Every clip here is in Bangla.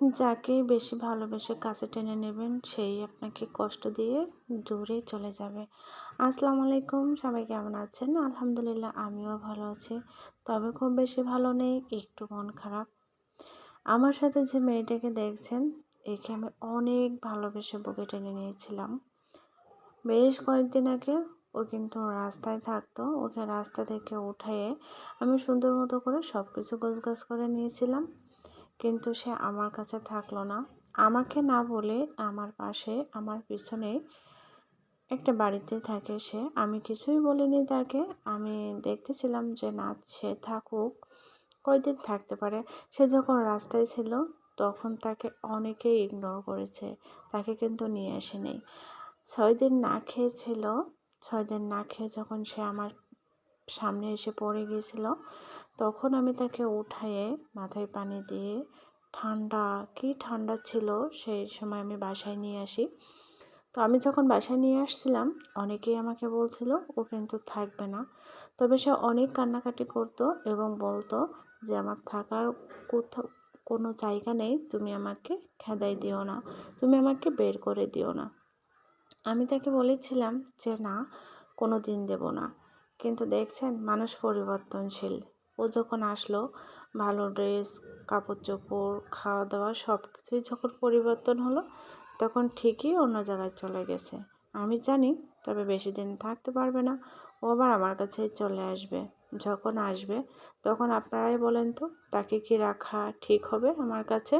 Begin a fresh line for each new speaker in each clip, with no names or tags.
যাকে বেশি ভালোবেসে কাছে টেনে নেবেন, সেই আপনাকে কষ্ট দিয়ে দূরে চলে যাবে। আসসালামু আলাইকুম, সবাই কেমন আছেন? আলহামদুলিল্লাহ, আমিও ভালো আছি। তবে খুব বেশি ভালো নেই, একটু মন খারাপ। আমার সাথে যে মেয়েটাকে দেখছেন, একে আমি অনেক ভালোবেসে বুকে টেনে নিয়েছিলাম। বেশ কয়েকদিন আগে ও কিন্তু রাস্তায় থাকতো, ওকে রাস্তা থেকে উঠাইয়ে আমি সুন্দর মতো করে সব কিছু গোছগাছ করে নিয়েছিলাম। কিন্তু সে আমার কাছে থাকল না। আমাকে না বলে আমার পাশে, আমার পিছনে একটা বাড়িতে থাকে সে। আমি কিছুই বলিনি তাকে। আমি দেখতেছিলাম যে না, সে থাকুক, কয়দিন থাকতে পারে। সে যখন রাস্তায় ছিল, তখন তাকে অনেকেই ইগনোর করেছে। তাকে কিন্তু নিয়ে আসেনি। ছয় দিন না খেয়েছিল। ছয় দিন না খেয়ে যখন সে আমার সামনে এসে পড়ে গিয়েছিল তখন আমি তাকে উঠাইয়ে মাথায় পানি দিয়ে, ঠান্ডা, কি ঠান্ডা ছিল? সেই সময় আমি বাসায় নিয়ে আসি। তো আমি যখন বাসায় নিয়ে আসছিলাম, অনেকেই আমাকে বলছিল, ও কিন্তু থাকবে না। তবে সে অনেক কান্নাকাটি করতো এবং বলতো যে, আমার থাকার কোথাও কোনো জায়গা নেই, তুমি আমাকে খেদাই দিও না, তুমি আমাকে বের করে দিও না। আমি তাকে বলেছিলাম যে, না কোনো দিন দেব না। কিন্তু দেখছেন, মানুষ পরিবর্তনশীল। ও যখন আসলো, ভালো ড্রেস কাপড় চোপড় খাওয়া দাওয়া সব কিছুই যখন পরিবর্তন হলো, তখন ঠিকই অন্য জায়গায় চলে গেছে। আমি জানি, তবে বেশি দিন থাকতে পারবে না। ও আবার আমার কাছেই চলে আসবে। যখন আসবে, তখন আপনারাই বলেন তো, তাকে কি রাখা ঠিক হবে আমার কাছে?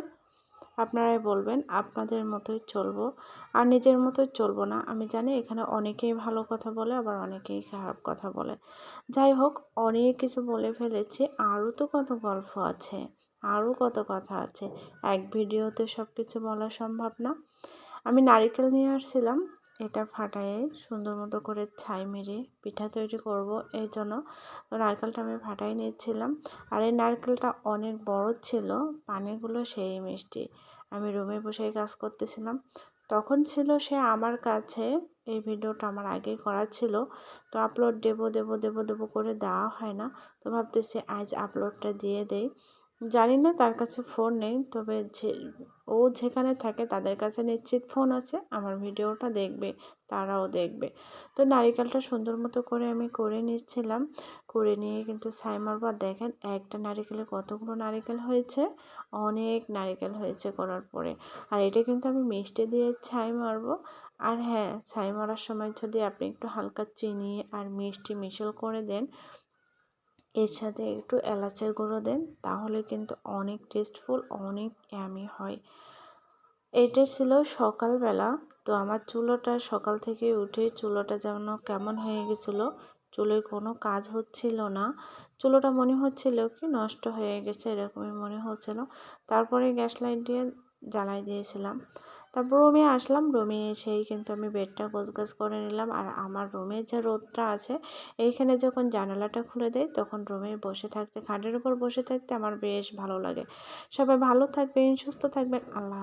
আপনারাই বলবেন, আপনাদের মতোই চলবো। আর নিজের মতোই চলবো না। আমি জানি এখানে অনেকেই ভালো কথা বলে, আবার অনেকেই খারাপ কথা বলে। যাই হোক, অনেক কিছু বলে ফেলেছি। আরও তো কত গল্প আছে, আরও কত কথা আছে। এক ভিডিওতে সব কিছু বলা সম্ভব না। আমি নারিকেল নিয়ে আসছিলাম। এটা ফাটায়ে সুন্দর মতো করে ছাই মেরে পিঠা তৈরি করব এই জন্য। নারকেলটা আমি ফাটাই নিয়েছিলাম আর এই নারকেলটা অনেক বড় ছিল, পানিগুলো সেই মিষ্টি। আমি রুমে বসেই কাজ করতেছিলাম। তখন ছিল সে আমার কাছে এই ভিডিওটা আমার আগেই করা ছিল। তো আপলোড দেবো দেবো দেবো দেবো করে দেওয়া হয় না। তো ভাবতেছি আজ আপলোডটা দিয়ে দেই। জানি না, তার কাছে ফোন নেই। তবে যে, ও যেখানে থাকে তাদের কাছে নিশ্চিত ফোন আছে। আমার ভিডিওটা দেখবে, তারাও দেখবে। তো নারিকেলটা সুন্দর মতো করে আমি করে নিচ্ছিলাম। করে নিয়ে কিন্তু ছাই মারবার দেখেন, একটা নারিকেলে কতগুলো নারিকেল হয়েছে? অনেক নারিকেল হয়েছে করার পরে। আর এটা কিন্তু আমি মিষ্টি দিয়ে ছাই মারবো। আর হ্যাঁ ছাই মারার সময় যদি আপনি একটু হালকা চিনি আর মিষ্টি মিশল করে দেন এর সাথে একটু এলাচের গুঁড়ো দেন, তাহলে কিন্তু অনেক টেস্টফুল অনেক অ্যামি হয়। এটা ছিল সকালবেলা, তো আমার চুলোটা সকাল থেকে উঠে চুলোটা যেন কেমন হয়ে গেছিল চুলোয় কোনো কাজ হচ্ছিল না। চুলোটা মনে হচ্ছিল কি নষ্ট হয়ে গেছে, এরকমই মনে হচ্ছিল। তারপরে গ্যাস লাইট দিয়ে জ্বালাই দিয়েছিলাম। তারপর রুমে আসলাম, রুমে এসেই কিন্তু আমি বেডটা গোছগাছ করে নিলাম। আর আমার রুমে যে রোদটা আছে, এইখানে যখন জানালাটা খুলে দেয় তখন রুমে বসে থাকতে, খাটের উপর বসে থাকতে আমার বেশ ভালো লাগে। সবাই ভালো থাকবেন, সুস্থ থাকবেন, আল্লাহ